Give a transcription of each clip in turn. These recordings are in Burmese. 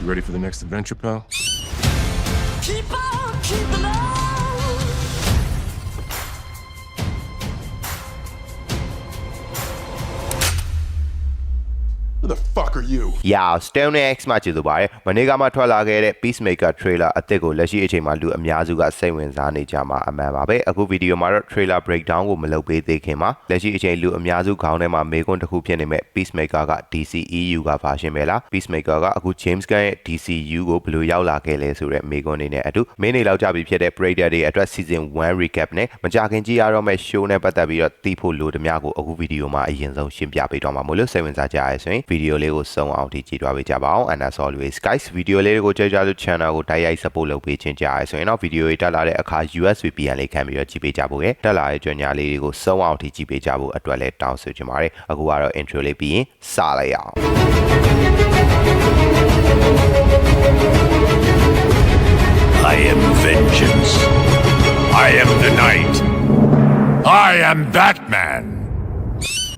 You ready for the next adventure, pal? Keep on. Who the fuck are you? Yeah Stone X မှာကြည့်သူပါတယ်မနေ့ကမှထွက်လာခဲ့တဲ့ Peacemaker trailer အသစ်ကိုလက်ရှိအချိန်မှာလူအများစုကစိတ်ဝင်စားနေကြမှာအမှန်ပါပဲအခုဗီဒီယိုမှာတော့ trailer breakdown ကိုမလုပ်ပေးသေးခင်မှာလက်ရှိအချိန်လူအများစုခေါင်းထဲမှာမေးခွန်းတစ်ခုဖြစ်နေမဲ့ Peacemaker က DCEU က version ပဲလား Peacemaker ကအခု James Gunn ရဲ့ DCU ကိုဘယ်လိုရောက်လာခဲ့လဲဆိုတဲ့မေးခွန်းတွေနဲ့အတူမင်းနေလောက်ကြပြီဖြစ်တဲ့ Predator တွေအတွက် season 1 recap နဲ့မကြခင်ကြည့်ရတော့မဲ့ show နဲ့ပတ်သက်ပြီးတော့သိဖို့လိုသမျှကိုအခုဗီဒီယိုမှာအရင်ဆုံးရှင်းပြပေးတော့မှာမို့လို့စိတ်ဝင်စားကြရဆိုရင်ဗီဒီယိုလေးကိုစုံအောင်ထိကြည့်သွားပေးကြပါအောင် and as always guys ဗီဒီယိုလေးတွေကိုကြိုက်ကြလို့ channel ကိုတိုက်ရိုက် support လုပ်ပေးခြင်းကြားရဆိုရင်တော့ဗီဒီယိုတွေတက်လာတဲ့အခါ US VPN လေးခံပြီးတော့ကြည့်ပေးကြဖို့ရတက်လာတဲ့ကြွညာလေးတွေကိုစုံအောင်ထိကြည့်ပေးကြဖို့အတွက်လည်းတောင်းဆိုချင်ပါတယ်အခုကတော့ intro လေးပြီးရင်စလိုက်အောင် I am vengeance. I am the night. I am Batman.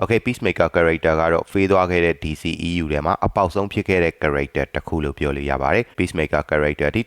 Okay Peacemaker character ကတော့ဖေးသွားခဲ့တဲ့ DCEU ထဲမှာအပေါက်ဆုံးဖြစ်ခဲ့တဲ့ character တစ်ခုလို့ပြောလို့ရပါတယ် Peacemaker character ဒီ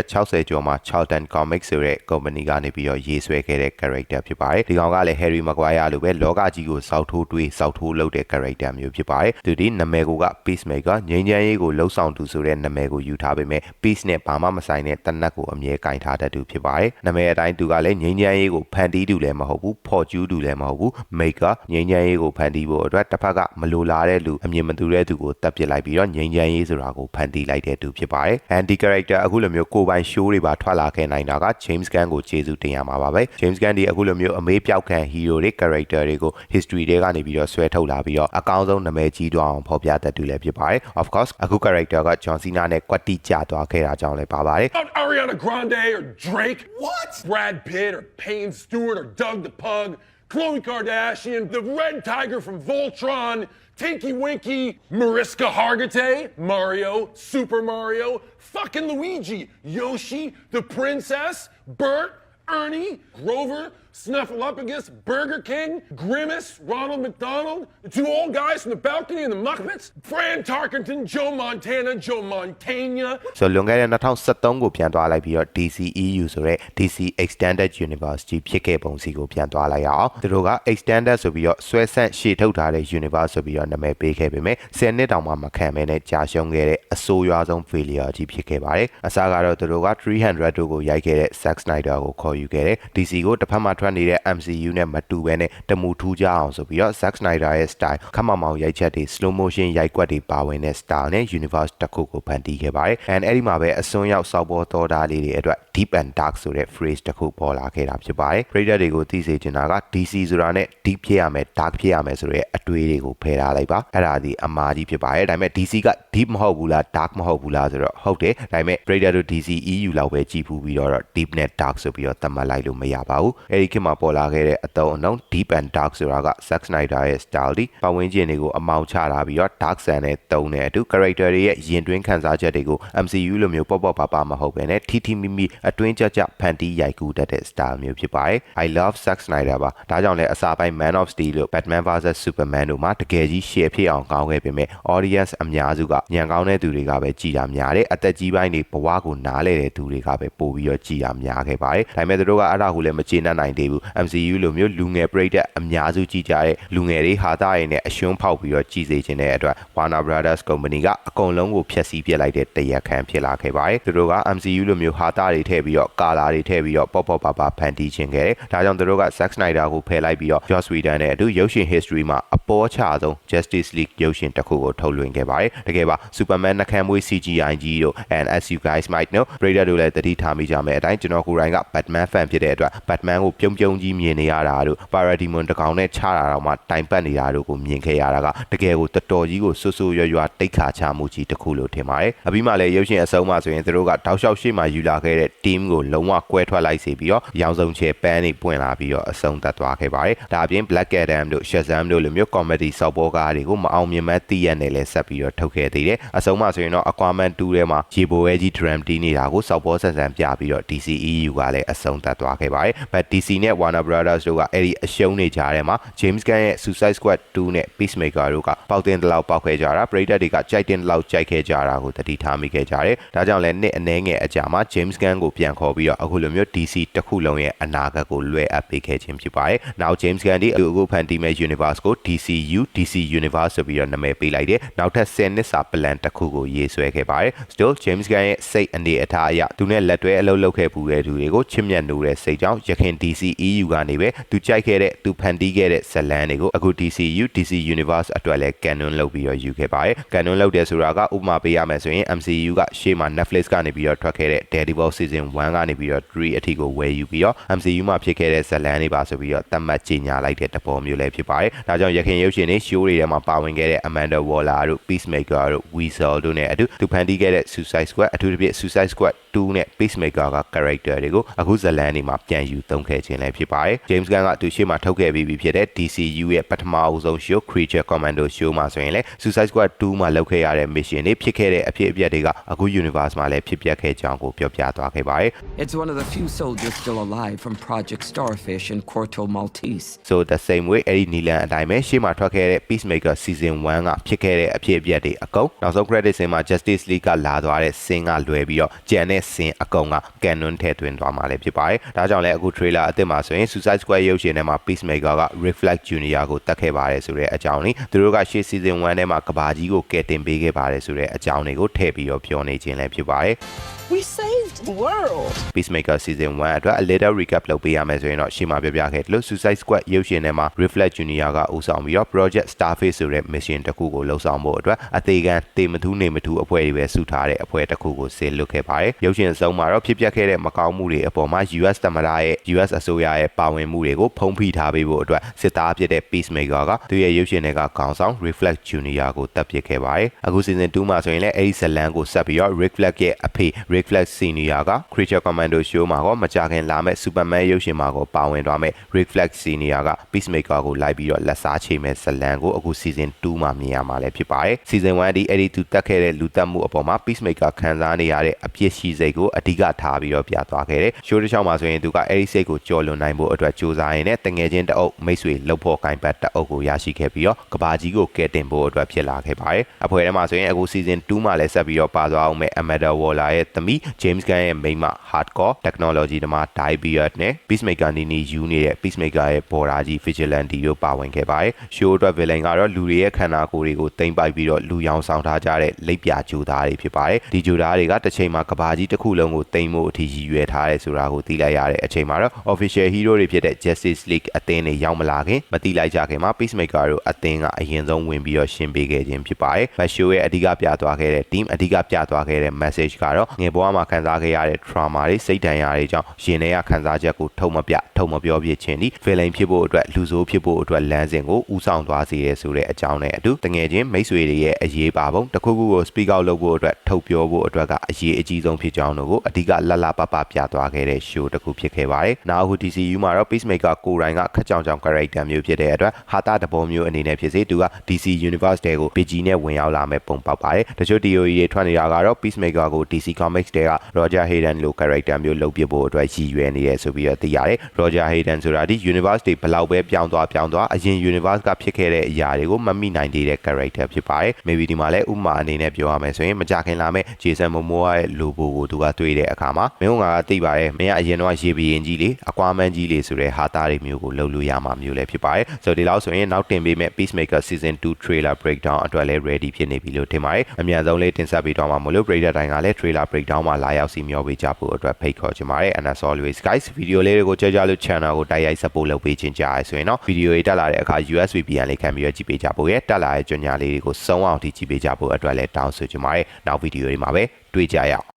1960ကျော်မှာ Charlton Comics ဆိုတဲ့ company ကနေပြီးတော့ရေးဆွဲခဲ့တဲ့ character ဖြစ်ပါတယ်ဒီကောင်ကလည်း Harry Maguire လိုပဲလောကကြီးကိုစောက်ထိုးတွေးစောက်ထိုးလုပ်တဲ့ character မျိုးဖြစ်ပါတယ်သူဒီနာမည်ကိုက Peacemaker ငြိမ်းချမ်းရေးကိုလှုပ်ဆောင်သူဆိုတဲ့နာမည်ကိုယူထားပေမဲ့ peace နဲ့ဘာမှမဆိုင်တဲ့တနတ်ကိုအမြဲကင်ထားတတ်သူဖြစ်ပါတယ်နာမည်အတိုင်းသူကလည်းငြိမ်းချမ်းရေးကိုဖန်တီးသူလည်းမဟုတ်ဘူးဖော်ကျူးသူလည်းမဟုတ်ဘူး maker ငြိမ်းချမ်းရေးကိုဖန်တီးဖို့အတွက်တစ်ဖက်ကမလိုလားတဲ့လူအမြင်မတူတဲ့သူကိုတပ်ပစ်လိုက်ပြီးတော့ငြိမ်းချမ်းရေးဆိုတာကိုဖန်တီးလိုက်တဲ့သူဖြစ်ပါတယ် anti character အခုလိုမျိုးကိုယ်ပိုင် show တွေပါထွက်လာခဲ့နိုင်တာက James Gunn ကိုကျေးဇူးတင်ရမှာပါပဲ James Gunn ဒီအခုလိုမျိုးအမေးပြောက်ခံ hero တွေ character တွေကို history တွေကနေပြီးတော့ဆွဲထုတ်လာပြီးတော့အကောင်းဆုံးနာမည်ကြီးသွားအောင်ဖော်ပြတတ်သူလည်းဖြစ်ပါတယ် of course အခု character က John Cena နဲ့ကွက်တိကျသွားခဲ့တာကြောင့်လည်းပါပါတယ် Not Ariana Grande or Drake. What? Brad Pitt or Payne Stewart or Doug the Pug. Khloe Kardashian, the Red Tiger from Voltron, Tinky Winky, Mariska Hargitay, Mario, Super Mario, fucking Luigi, Yoshi, the Princess, Bert, Ernie, Grover, Snuffleupagus, Burger King, Grimace, Ronald McDonald, the two old guys from the balcony and the Muppets, Fran Tarkenton, Joe Montana, Joe Montana, ဆိုတော့လွန်ခဲ့တဲ့2023ကိုပြန်သွားလိုက်ပြီးတော့ DCEU ဆိုတဲ့ DC Extended Universe ကြီးဖြစ်ခဲ့ပုံစီကိုပြန်သွားလိုက်ရအောင်သူတို့က Extended ဆိုပြီးတော့ဆွဲဆန့်ရှေ့ထုတ်ထားတဲ့ Universe ဆိုပြီးတော့နာမည်ပေးခဲ့ပေမဲ့10နှစ်တောင်မှမခံမဲနဲ့ကြာရှုံးခဲ့တဲ့အဆိုးရွားဆုံး failure ကြီးဖြစ်ခဲ့ပါတယ်အစားကတော့သူတို့က300တို့ကိုရိုက်ခဲ့တဲ့ Zack Snyder ကိုခေါ်ယူခဲ့တယ် DC ကိုတစ်ဖက်မှာထွက်နေတဲ့ MCU နဲ့မတူဘဲနဲ့တမူထူးကြအောင်ဆိုပြီးတော့ Zack Snyder ရဲ့ style ခက်မောင်မောင်ရိုက်ချက်တွေ slow motion ရိုက်ကွက်တွေပါဝင်တဲ့ style နဲ့ universe တစ်ခုကိုဖန်တီးခဲ့ပါတယ် and အဲ့ဒီမှာပဲအစွန်းရောက်စောက်ပေါ်တော်တာလေးတွေအတွက် deep and dark ဆိုတဲ့ phrase တစ်ခုပေါ်လာခဲ့တာဖြစ်ပါတယ် Raider တွေကိုသိစေချင်တာက DC ဆိုတာနဲ့ deep ဖြစ်ရမယ် dark ဖြစ်ရမယ်ဆိုတဲ့အတွေးတွေကိုဖယ်ထားလိုက်ပါအဲ့ဒါဒီအမားကြီးဖြစ်ပါတယ်ဒါပေမဲ့ DC က deep မဟုတ်ဘူးလား dark မဟုတ်ဘူးလားဆိုတော့ဟုတ်တယ်ဒါပေမဲ့ Raider တို့ DC EU လောက်ပဲကြည့်ဖူးပြီးတော့ deep နဲ့ dark ဆိုပြီးတော့သတ်မှတ်လိုက်လို့မရပါဘူးအဲ့ဒီခေတ်မှာပေါ်လာခဲ့တဲ့အတုံးအနှုံ deep and dark ဆိုတာက Zack Snyder ရဲ့ style ဒီပတ်ဝန်းကျင်တွေကိုအမောင်ချတာပြီးတော့ dark sun နဲ့တုံးတဲ့အတူ character တွေရဲ့ရင်တွင်းခံစားချက်တွေကို MCU လိုမျိုးပေါ့ပေါ့ပါပါမဟုတ်ဘဲနဲ့ထီထီမိမိအတွင်းကြကြဖန်တီးရိုက်ကူးတတ်တဲ့ style မျိုးဖြစ်ပါတယ် I love Zack Snyder ပါဒါကြောင့်လည်းအစာပိုင်း Man of Steel လို့ Batman vs Superman တို့မှာတကယ်ကြီး share ဖြစ်အောင်ကောင်းခဲ့ပေမဲ့ audience အများစုကညံကောင်းတဲ့သူတွေကပဲကြည်တာများတယ်အသက်ကြီးပိုင်းတွေဘဝကိုနားလဲတဲ့သူတွေကပဲပို့ပြီးတော့ကြည်တာများခဲ့ပါတယ်ဒါပေမဲ့သူတို့ကအဲ့ဒါကိုလည်းမကျေနပ်နိုင်သေးဘူး MCU လိုမျိုးလူငယ်ပရိသတ်အများစုကြည်ကြတဲ့လူငယ်တွေဟာသားရည်နဲ့အရှုံးဖောက်ပြီးတော့ကြည်စေခြင်းတဲ့အတွက် Warner Brothers Company ကအကုန်လုံးကိုဖျက်ဆီးပစ်လိုက်တဲ့တရက်ခံဖြစ်လာခဲ့ပါတယ်သူတို့က MCU လိုမျိုးဟာသားတွေထည့်ပြီးတော့ကာလာတွေထည့်ပြီးတော့ပေါ့ပေါ့ပါပါဖန်တီးခြင်းခဲ့တယ်ဒါကြောင့်သူတို့က Zack Snyder ကိုဖယ်လိုက်ပြီးတော့ Joss Whedon နဲ့အတူရုပ်ရှင် history မှာအပေါ်ချဆုံး Justice League ရုပ်ရှင်တစ်ခုကိုထုတ်လွှင့်ခဲ့ပါတယ်တကယ်ပါ Superman နှကမ်းမွေး CGI ကြီးတို့ and as you guys might know Raider တို့လည်းတတိထားမိကြမယ်အတိုင်းကျွန်တော်ကိုယ်တိုင်က Batman fan ဖြစ်တဲ့အတွက် Batman ကိုပြုံးပြုံးကြီးမြင်နေရတာတို့ Parademon တစ်ကောင်နဲ့ချတာတော့မှတိုင်ပတ်နေတာတို့ကိုမြင်ခဲ့ရတာကတကယ်ကိုတော်တော်ကြီးကိုဆွဆွရွရွတိတ်ခါချမှုကြီးတစ်ခုလို့ထင်ပါတယ်အပြီးမှလည်းရုပ်ရှင်အဆုံးမှဆိုရင်သူတို့ကတောက်လျှောက်ရှေ့မှာယူလာခဲ့တဲ့ team ကိုလုံးဝကွဲထွက်လိုက်စေပြီးတော့ရောင်စုံချေပန်းတွေပွင့်လာပြီးတော့အဆုံးသတ်သွားခဲ့ပါတယ်ဒါအပြင် Black Adam တို့ Shazam တို့လိုမျိုး comedy စောက်ပေါ်ကားတွေကိုမအောင်မြင်မဲ့တည်ရနဲ့လဲဆက်ပြီးတော့ထုတ်ခဲ့သေးတယ်အဆုံးမှဆိုရင်တော့ Aquaman 2ထဲမှာရေပိုဝဲကြီး drum တီးနေတာကိုစောက်ပေါ်ဆန်ဆန်ပြပြီးတော့ DCEU ကလည်းအဆုံးသတ်သွားခဲ့ပါတယ် but DC နဲ့ Warner Brothers တို့ကအဲ့ဒီအရှုံးနေကြတဲ့မှာ James Gunn ရဲ့ Suicide Squad 2နဲ့ Peacemaker တို့ကပေါက်တင်တလောက်ပေါက်ခဲ့ကြတာပရိသတ်တွေကကြိုက်တင်တလောက်ကြိုက်ခဲ့ကြတာကိုတတိထားမိခဲ့ကြတယ်။ဒါကြောင့်လည်းနှစ်အနည်းငယ်အကြာမှာ James Gunn ကိုပြန်ခေါ်ပြီးတော့အခုလိုမျိုး DC တစ်ခုလုံးရဲ့အနာဂတ်ကိုလွှဲအပ်ပေးခဲ့ခြင်းဖြစ်ပါတယ်။ Now James Gunn ဒီအခုဖန်တီးမဲ့ Universe ကို DCU DC Universe ဆိုပြီးတော့နာမည်ပေးလိုက်တယ်။နောက်ထပ်10နှစ်စာ plan တစ်ခုကိုရေးဆွဲခဲ့ပါတယ်။ Still James Gunn ရဲ့စိတ်အနေအထားအရသူနဲ့လက်တွဲအလုပ်လုပ်ခဲ့ပူတဲ့သူတွေကိုချစ်မြတ်နိုးတဲ့စိတ်ကြောင့်ရခင် DC EU ကနေပဲသူကြိုက်ခဲ့တဲ့သူဖန်တီးခဲ့တဲ့ဇတ်လန်တွေကိုအခု DCU DC Universe အတွက်လည်း canon လုပ်ပြီးတော့ယူခဲ့ပါတယ်။ canon လုပ်တယ်ဆိုတာကဥပမာပေးရမယ်ဆိုရင် MCU ကရှေ့မှာ Netflix ကနေပြီးတော့ထွက်ခဲ့တဲ့ Daredevil Season 1ကနေပြီးတော့3အထိကိုဝယ်ယူပြီးတော့ MCU မှာဖြစ်ခဲ့တဲ့ဇတ်လန်တွေပါဆိုပြီးတော့သတ်မှတ်ကြေညာလိုက်တဲ့တပေါ်မျိုးလည်းဖြစ်ပါတယ်။ဒါကြောင့်ရခင်ရုပ်ရှင်တွေ show တွေထဲမှာပါဝင်ခဲ့တဲ့ Amanda Waller တို့ Peacemaker တို့ Weasel တို့နဲ့အတူသူဖန်တီးခဲ့တဲ့ Suicide Squad အထူးသဖြင့် Suicide Squad 2နဲ့ Peacemaker က character တွေကိုအခုဇတ်လန်တွေမှာပြန်ယူသုံးခဲ့ခြင်းလည်းဖြစ်ပါတယ်။ James Gunn ကသူရှေ့မှာထုတ်ခဲ့ပြီးပြီဖြစ်တဲ့ DCU ရဲ့ပထမအဦးဆုံး show Creature Commando show မှာဆိုရင်လည်း Suicide Squad 2မှာလုပ်ခဲ့ရတဲ့ mission တွေဖြစ်ခဲ့တဲ့အဖြစ်အပျက်တွေကအခု universe မှာလည်းဖြစ်ပျက်ခဲ့ကြောင်းကိုပြောပြသွားခဲ့ပါတယ်။ It's one of the few soldiers still alive from Project Starfish in Corto Maltese. so the same way အဲ့ဒီနီလန်အတိုင်းပဲရှေ့မှာထွက်ခဲ့တဲ့ Peacemaker season 1ကဖြစ်ခဲ့တဲ့အဖြစ်အပျက်တွေအကုန်နောက်ဆုံး credit scene မှာ Justice League ကလာသွားတဲ့ scene ကလွဲပြီးတော့ကြံတဲ့ scene အကုန်က canon ထဲသွင်းသွားမှာလည်းဖြစ်ပါတယ်။ဒါကြောင့်လည်းအခု trailer အသစ်မှာဆိုရင် Suicide Squad ရုပ်ရှင်ထဲမှာ Peacemaker က Reflect Junior ကိုတတ်ခဲ့ပါတယ်ဆိုတဲ့အကြောင်းလေးသူတို့ကရှေ့ season 1ထဲမှာကဘာကြီးကိုကယ်တင်ပေးခဲ့ပါတယ်ဆိုတဲ့အကြောင်းလေးကိုထည့်ပြီးတော့ပြောနေခြင်းလည်းဖြစ်ပါတယ်။ We saved the world. Peacemaker Season 1အတွက် a little recap လုပ်ပေးရမယ်ဆိုရင်တော့ရှေ့မှာပြောပြခဲ့တယ်လို့ Suicide Squad ရုပ်ရှင်ထဲမှာ Reflect Junior ကဦးဆောင်ပြီးတော့ Project Starface ဆိုတဲ့ mission တစ်ခုကိုလှုပ်ဆောင်ဖို့အတွက်အသေးခံတေမထူးနေမထူးအဖွဲ့တွေပဲစုထားတဲ့အဖွဲ့တစ်ခုကိုဆေလွတ်ခဲ့ပါတယ်။ရုပ်ရှင်အဆုံးမှာတော့ဖြစ်ပျက်ခဲ့တဲ့မကောင်းမှုတွေအပေါ်မှာ US သမ္မတရဲ့ US အစိုးရရဲ့ပါဝင်မှုတွေကိုဖုံးဖိထားပေးဖို့အတွက်စစ်သားဖြစ်တဲ့ Peacemaker ကသူရဲ့ရုပ်ရှင်တွေကခေါင်းဆောင် Reflect Junior ကိုတပ်ပစ်ခဲ့ပါတယ်။အခု Season 2မှာဆိုရင်လည်းအဲ့ဒီဇတ်လန်ကိုဆက်ပြီးတော့ Reflect ရဲ့အဖေ Reflect Senior က Creature Commando Show မှာတော့မကြခင်လာမဲ့ Superman ရုပ်ရှင်မှာကိုပါဝင်သွားမဲ့ Reflect Senior က Peacemaker ကိုလိုက်ပြီးတော့လက်စားချေမဲ့ဇတ်လန်ကိုအခု Season 2မှာမြင်ရမှာလည်းဖြစ်ပါတယ်။ Season 1ဒီအဲ့ဒီသူတက်ခဲ့တဲ့လူတက်မှုအပေါ်မှာ Peacemaker ခံစားနေရတဲ့အပြစ်ရှိစိတ်ကိုအဓိကထားပြီးတော့ပြသွားခဲ့တယ်။ Show တစ်ချောင်းမှာဆိုရင်သူကအဲ့ဒီစိတ်ကိုကြော်လွန်နိုင်ဖို့အတွက်ကြိုးစားရင်းနဲ့တငယ်ချင်းတအုပ်မိတ်ဆွေလှုပ်ဖို့ကင်ပတ်တအုပ်ကိုရရှိခဲ့ပြီးတော့ကဘာကြီးကိုကယ်တင်ဖို့အတွက်ဖြစ်လာခဲ့ပါတယ်။အဖွဲ့ထဲမှာဆိုရင်အခု Season 2မှာလည်းဆက်ပြီးတော့ပါသွားအောင်မဲ့ Amanda Waller ရဲ့သမီး James Gunn ရဲ့မိန်းမ Hardcore Technology တမ Die Beard နဲ့ Peacemaker နီနီယူနေတဲ့ Peacemaker ရဲ့ဘော်ရာကြီး Vigilante တို့ပါဝင်ခဲ့ပါတယ်။ Show အတွက် villain ကတော့လူတွေရဲ့ခန္ဓာကိုယ်တွေကိုတိမ့်ပိုက်ပြီးတော့လူရောင်ဆောင်ထားကြတဲ့လက်ပြဂျိုသားတွေဖြစ်ပါတယ်။ဒီဂျိုသားတွေကတစ်ချိန်မှာကဘာကြီးတစ်ခုလုံးကိုတိမ့်ဖို့အထိရည်ရွယ်ထားတယ်ဆိုတာကိုသိလိုက်ရတဲ့အချိန်မှာတော့ official hero တွေဖြစ်တဲ့ Justice League အသင်းတွေရောက်မလာခင်မတိလိုက်ကြခင်မှာ Peacemaker တို့အသင်းကအရင်ဆုံးဝင်ပြီးတော့ရှင်းပေးခဲ့ခြင်းဖြစ်ပါတယ်။ But show ရဲ့အဓိကပြသွားခဲ့တဲ့ team အဓိကပြသွားခဲ့တဲ့ message ကတော့ငယ်ဘဝမှာခံစားခဲ့ရတဲ့ trauma တွေစိတ်ဒဏ်ရာတွေကြောင့်ရင်ထဲကခံစားချက်ကိုထုတ်မပြထုတ်မပြောပြခြင်းဒီ villain ဖြစ်ဖို့အတွက်လူဆိုးဖြစ်ဖို့အတွက်လမ်းစဉ်ကိုဥဆောင်သွားစေရဆိုတဲ့အကြောင်းနဲ့အတူတငယ်ချင်းမိတ်ဆွေတွေရဲ့အရေးပါပုံတစ်ခုခုကို speak out လုပ်ဖို့အတွက်ထုတ်ပြောဖို့အတွက်ကအရေးအကြီးဆုံးဖြစ်ကြောင်းတို့ကိုအဓိကလလပပပြသွားခဲ့တဲ့ show တစ်ခုဖြစ်ခဲ့ပါတယ်။နောက်အခု DCU မှာတော့ Peacemaker ကိုယ်တိုင်ကခက်ကြောင်ကြောင် character မျိုးဖြစ်တဲ့အတွက်ဟာတာတဘောမျိုးအနေနဲ့ဖြစ်စေသူက DC Universe တဲကို PG နဲ့ဝင်ရောက်လာမဲ့ပုံပေါက်ပါတယ်။တချို့ theory တွေထွက်နေတာကတော့ Peacemaker ကို DC Comics တဲက Roger Hayden လို character မျိုးလုပ်ပြဖို့အတွက်ရည်ရွယ်နေရဆိုပြီးတော့သိရတယ်။ Roger Hayden ဆိုတာဒီ Universe တွေဘလောက်ပဲပြောင်းသွားပြောင်းသွားအရင် Universe ကဖြစ်ခဲ့တဲ့အရာတွေကိုမမိနိုင်သေးတဲ့ character ဖြစ်ပါတယ်။ maybe ဒီမှာလဲဥပမာအနေနဲ့ပြောရမယ်ဆိုရင်မကြခင်လာမဲ့ Jason Momoa ရဲ့ logo ကိုသူကတွေ့တဲ့အခါမှာမင်းကသိပါတယ်မင်းကအရင်တော့ရေဘီရင်ကြီးလေအကွာမန်းကြီးလေဆိုတဲ့ဟာတာတွေမျိုးကိုလုပ်လို့ရမှာမျိုးလည်းဖြစ်ပါတယ်ဆိုတော့ဒီလောက်ဆိုရင်နောက်တင်ပေးမဲ့ Peacemaker Season 2 trailer breakdown အတွက်လည်း ready ဖြစ်နေပြီလို့ထင်ပါတယ်အမြန်ဆုံးလေးတင်ဆက်ပေးတော့မှာမလို့ Breaker တိုင်းကလည်း trailer breakdown မှာလာရောက်စီမျှော်ပေးကြဖို့အတွက်ဖိတ်ခေါ်ချင်ပါတယ် and as always guys video လေးတွေကိုကြည့်ကြလို့ channel ကိုတိုက်ရိုက် support လုပ်ပေးခြင်းကြားရဆိုရင်တော့ video တွေတက်လာတဲ့အခါ US VPN လေးခံပြီးတော့ကြည့်ပေးကြဖို့ရဲ့တက်လာတဲ့ကြညာလေးတွေကိုစုံအောင်ထိကြည့်ပေးကြဖို့အတွက်လည်းတောင်းဆိုချင်ပါတယ်နောက် video တွေမှာပဲတွေ့ကြရအောင်